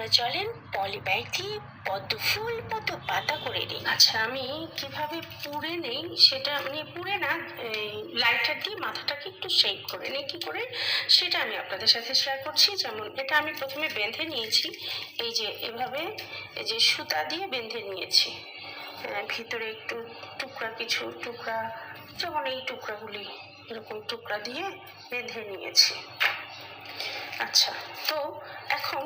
আমরা চলেন, পলি ব্যাগ দিয়ে পদ্ম ফুল, পদ্ম পাতা করে নিই আচ্ছা আমি কীভাবে পুড়ে নেই সেটা মানে পুড়ে না লাইটার দিয়ে মাথাটাকে একটু শেক করে নিই, কি করে? সেটা আমি আপনাদের সাথে শেয়ার করছি। যেমন এটা আমি প্রথমে বেঁধে নিয়েছি, এই যে এভাবে, এই যে সুতা দিয়ে বেঁধে নিয়েছি। ভিতরে একটু টুকরা কিছু টুকরা, যেমন এই টুকরাগুলি, এরকম টুকরা দিয়ে বেঁধে নিয়েছি। আচ্ছা। তো এখন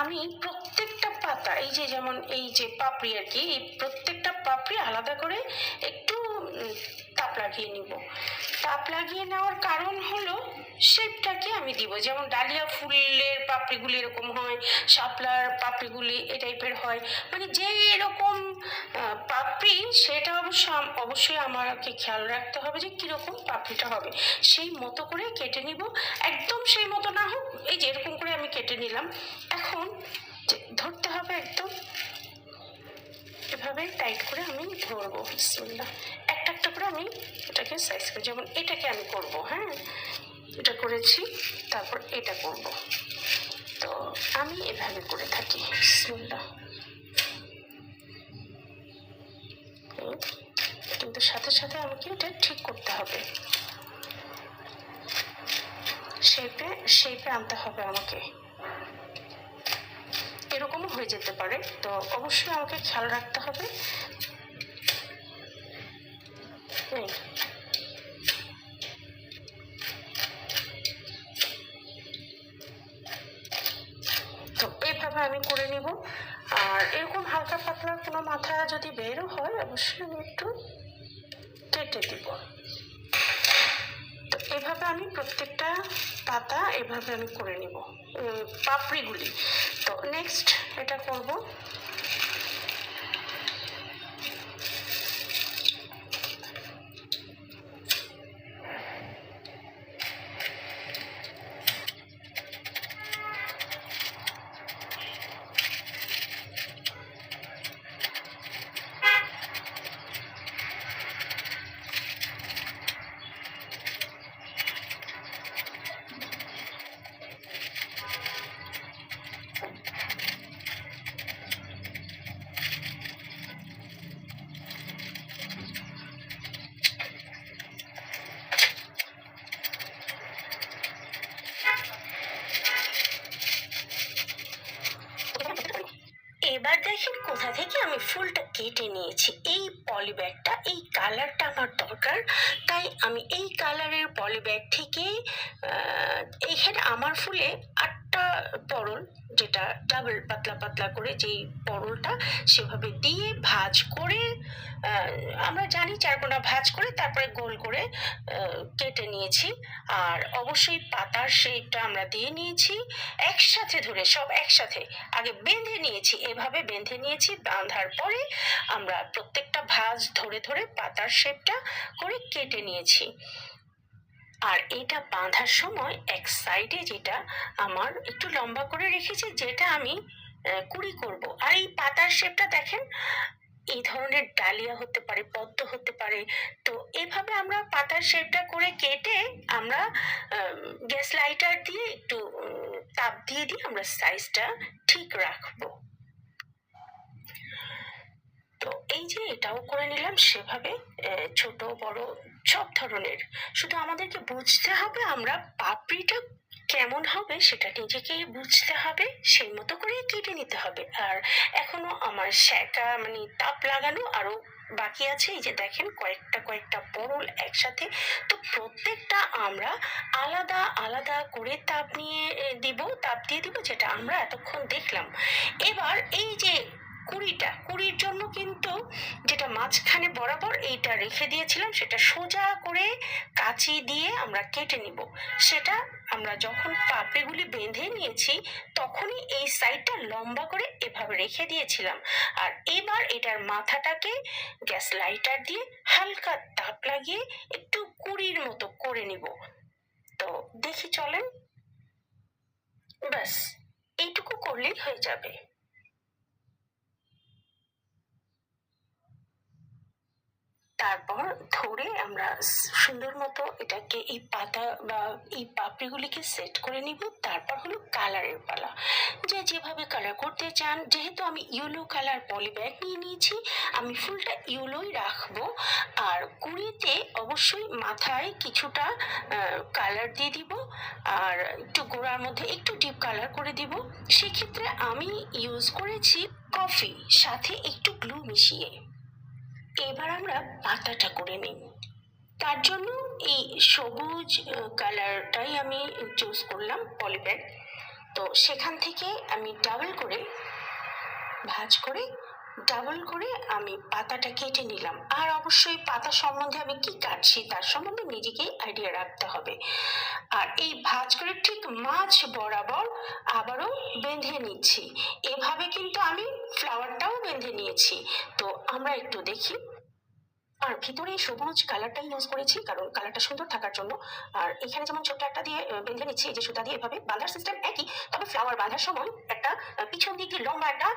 আমি প্রত্যেকটা পাতা, এই যে যেমন এই যে পাপড়ি আর কি, এই প্রত্যেকটা পাপড়ি আলাদা করে একটু তাপ লাগিয়ে নিব। তাপ লাগিয়ে নেওয়ার কারণ হলো শেপটাকে আমি দিব। যেমন ডালিয়া ফুলের পাপড়িগুলি এরকম হয়, শাপলার পাপড়িগুলি এ টাইপের হয়। মানে যে এরকম পাপড়ি সেটা অবশ্য অবশ্যই আমাকে খেয়াল রাখতে হবে যে কীরকম পাপড়িটা হবে। সেই মতো করে কেটে নিব। একদম সেই মতো না হোক, এই যে এরকম করে আমি কেটে নিলাম। এখন ধরতে হবে একদম, এভাবে টাইট করে আমি ধরবো। একটা করে আমি এটাকে সাইজ করি, যেমন এটাকে আমি করব হ্যাঁ? এটা করেছি, তারপর এটা করব। তো আমি এভাবে করে থাকি। বিসমিল্লাহ। কিন্তু সাথে সাথে আমাকে এটা ঠিক করতে হবে। শেপে শেপে আনতে হবে আমাকে। এরকমও হয়ে যেতে পারে। তো অবশ্যই আমাকে খেয়াল রাখতে হবে। কোনো মাথা যদি বেরও হয়, অবশ্যই আমি একটু কেটে দিব। তো এভাবে আমি প্রত্যেকটা পাতা এভাবে আমি করে নিব পাপড়িগুলি। তো নেক্সট এটা করব। কেটে নিয়েছি। এই পলিব্যাগটা এই কালারটা আমার দরকার। তাই আমি এই কালারের পলিব্যাগ থেকে এইখানে আমার ফুলে আটটা পরল যেটা ডাবল পাতলা পাতলা করে যেই পরলটা সেভাবে দিয়ে ভাজ করে আমরা জানি চারকোনা ভাজ করে তারপরে গোল করে কেটে নিয়েছি। আর অবশ্যই পাতার শেপটা আমরা দিয়ে নিয়েছি। একসাথে ধরে, সব একসাথে আগে বেঁধে নিয়েছি। এভাবে বেঁধে নিয়েছি, বাঁধার পরে আমরা প্রত্যেকটা ভাঁজ ধরে ধরে পাতার শেপটা করে কেটে নিয়েছি। আর এটা বাঁধার সময় এক সাইডে যেটা আমার একটু লম্বা করে রেখেছি, যেটা আমি কুড়ি করব। আর এই পাতার শেপটা দেখেন, এই ধরনের ডালিয়া হতে পারে, পদ্ম হতে পারে। তো এভাবে আমরা পাতার শেপটা করে কেটে আমরা গ্যাস লাইটার দিয়ে একটু তাপ দিয়ে দিয়ে আমরা সাইজটা ঠিক রাখব তো এই যে এটাও করে নিলাম, সেভাবে ছোট, বড়, সব ধরনের। শুধু আমাদেরকে বুঝতে হবে আমরা পাপড়িটা কেমন হবে, সেটা নিজেকেই বুঝতে হবে, সেই মতো করেই কেটে নিতে হবে। আর এখনও আমার সেকা মানে তাপ লাগানো আরও বাকি আছে। এই যে দেখেন, কয়েকটা কয়েকটা পরল একসাথে। তো প্রত্যেকটা আমরা আলাদা আলাদা করে তাপ নিয়ে দিব, তাপ দিয়ে দিব, যেটা আমরা এতক্ষণ দেখলাম। এবার এই যে কুড়িটা, কুড়ির জন্য কিন্তু যেটা মাঝখানে বরাবর এইটা রেখে দিয়েছিলাম, সেটা সোজা করে কাঁচি দিয়ে আমরা কেটে নিব। সেটা আমরা যখন পাপড়িগুলি বেঁধে নিয়েছি, তখনই এই সাইডটা লম্বা করে এভাবে রেখে দিয়েছিলাম। আর এবার এটার মাথাটাকে গ্যাস লাইটার দিয়ে হালকা তাপ লাগিয়ে একটু কুড়ির মতো করে নিব। তো দেখি চলেন। ব্যাস, এইটুকু করলেই হয়ে যাবে। তারপর ধরে আমরা সুন্দর মতো এটাকে এই পাতা বা এই পাপড়িগুলিকে সেট করে নিব। তারপর হলো কালারের পালা। যে যেভাবে কালার করতে চান, যেহেতু আমি ইয়েলো কালার পলি ব্যাগ নিয়ে নিয়েছি, আমি ফুলটা ইয়েলোই রাখব। আর কুড়িতে অবশ্যই মাথায় কিছুটা কালার দিয়ে দিব। আর একটু গোড়ার মধ্যে একটু ডিপ কালার করে দিব। সেক্ষেত্রে আমি ইউজ করেছি কফি সাথে একটু গ্লু মিশিয়ে। এবার আমরা পাতাটা করে নিই। তার জন্য এই সবুজ কালারটাই আমি চুজ করলাম পলিব্যাগ তো সেখান থেকে আমি ডাবল করে ভাঁজ করে ডাবল করে আমি পাতাটা কেটে নিলাম। আর অবশ্যই পাতা সম্বন্ধে আমি কি কাটছি তার সম্বন্ধে নিজেকেই আইডিয়া রাখতে হবে। আর এই ভাঁজ করে ঠিক মাছ বরাবর আবারও বেঁধে নিচ্ছি। এভাবে কিন্তু আমি ফ্লাওয়ারটাও বেঁধে নিয়েছি। তো আমরা একটু দেখি। আর ভিতরে সবুজ কালারটাই ইউজ করেছি কারণ কালারটা সুন্দর থাকার জন্য। আর এখানে যেমন ছোট্ট একটা দিয়ে বেঁধে নিচ্ছি, এই যে সুতা দিয়ে এভাবে বাঁধার সিস্টেম একই, তবে ফ্লাওয়ার বাঁধার সময় একটা পিছন দিক দিয়ে লম্বা একটা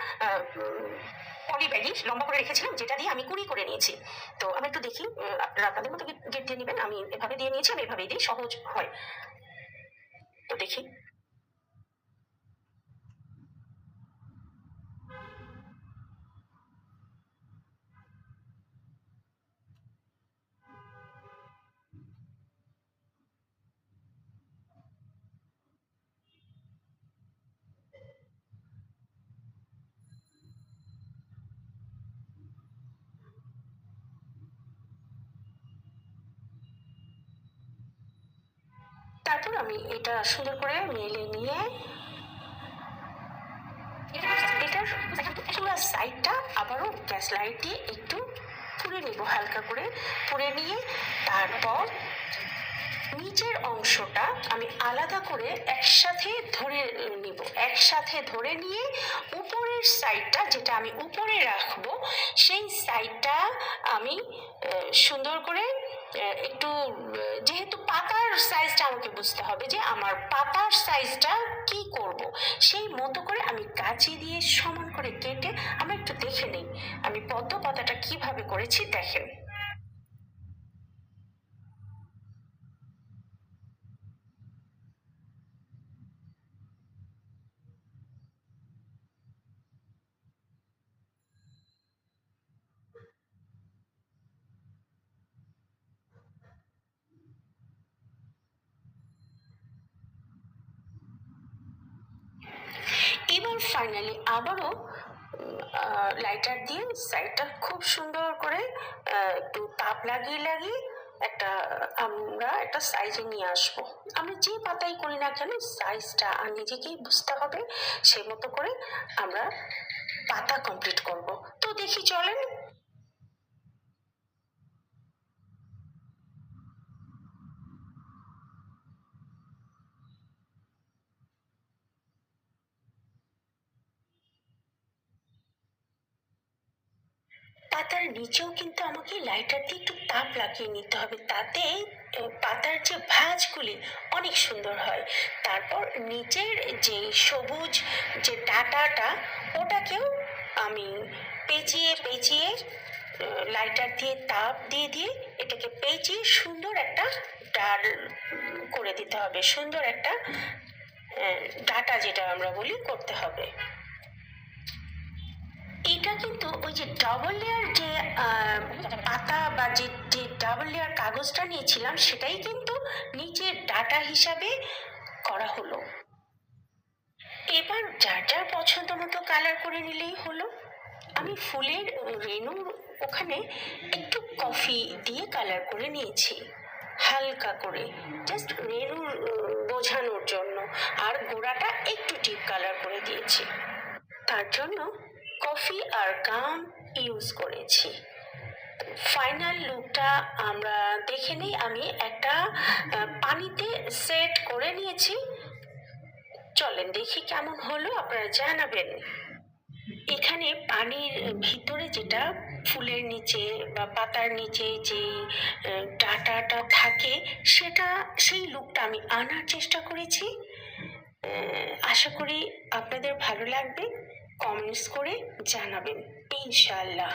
পলি ব্যাগি লম্বা করে রেখেছিলাম, যেটা দিয়ে আমি কুড়ি করে নিয়েছি। তো আমি একটু দেখি আপনারা আপনাদের মতো গেট দিয়ে নেবেন, আমি এভাবে দিয়ে নিয়েছি, আমি এভাবেই দিই, সহজ হয়। তো দেখি। তারপর আমি এটা সুন্দর করে মেলে নিয়ে এটার পুরো সাইডটা আবারও গ্যাস লাইট দিয়ে একটু পুড়ে নেব, হালকা করে পুড়ে নিয়ে তারপর নিচের অংশটা আমি আলাদা করে একসাথে ধরে নিব, একসাথে ধরে নিয়ে উপরের সাইডটা যেটা আমি উপরে রাখব, সেই সাইডটা আমি সুন্দর করে একটু যেহেতু পাতার সাইজটা আমাকে বুঝতে হবে যে আমার পাতার সাইজটা কি করব, সেই মতো করে আমি কাঁচি দিয়ে সমান করে কেটে আমি একটু দেখে নিই। আমি পদ্ম পাতাটা কীভাবে করেছি দেখেন এবার ফাইনালি আবারও লাইটার দিয়ে সাইডটা খুব সুন্দর করে একটু তাপ লাগিয়ে লাগিয়ে একটা, আমরা একটা সাইজে নিয়ে আসব। আমি যে পাতাই করি না কেন সাইজটা আর নিজেকেই বুঝতে হবে, সেই মতো করে আমরা পাতা কমপ্লিট করব। তো দেখি চলেন পাতার নিচেও কিন্তু আমাকে লাইটার দিয়ে একটু তাপ লাগিয়ে নিতে হবে। তাতে পাতার যে ভাঁজগুলি অনেক সুন্দর হয়। তারপর নিচের যে সবুজ যে ডাটাটা, ওটাকেও আমি পেঁচিয়ে পেঁচিয়ে লাইটার দিয়ে তাপ দিয়ে দিয়ে এটাকে পেঁচিয়ে সুন্দর একটা ডাল করে দিতে হবে। সুন্দর একটা ডাটা যেটা আমরা বলি, করতে হবে। এটা কিন্তু ওই যে ডাবল লেয়ার যে আহ, পাতা বা যে যে ডাবল লেয়ার কাগজটা নিয়েছিলাম, সেটাই কিন্তু নিচে ডাটা হিসাবে করা হলো। এবার যার যার পছন্দ মতো কালার করে নিলেই হলো। আমি ফুলের রেণু ওখানে একটু কফি দিয়ে কালার করে নিয়েছি, হালকা করে জাস্ট রেণু বোঝানোর জন্য। আর গোড়াটা একটু ডিপ কালার করে দিয়েছি। তার জন্য কফি আর গাম ইউজ করেছি। ফাইনাল লুকটা আমরা দেখে নিই। আমি একটা পানিতে সেট করে নিয়েছি। চলেন দেখি কেমন হলো, আপনারা জানাবেন। এখানে পানির ভিতরে যেটা ফুলের নিচে বা পাতার নিচে যে ডাটাটা থাকে, সেটা, সেই লুকটা আমি আনার চেষ্টা করেছি। আশা করি আপনাদের ভালো লাগবে। কমেন্টস করে জানাবেন, ইনশাআল্লাহ।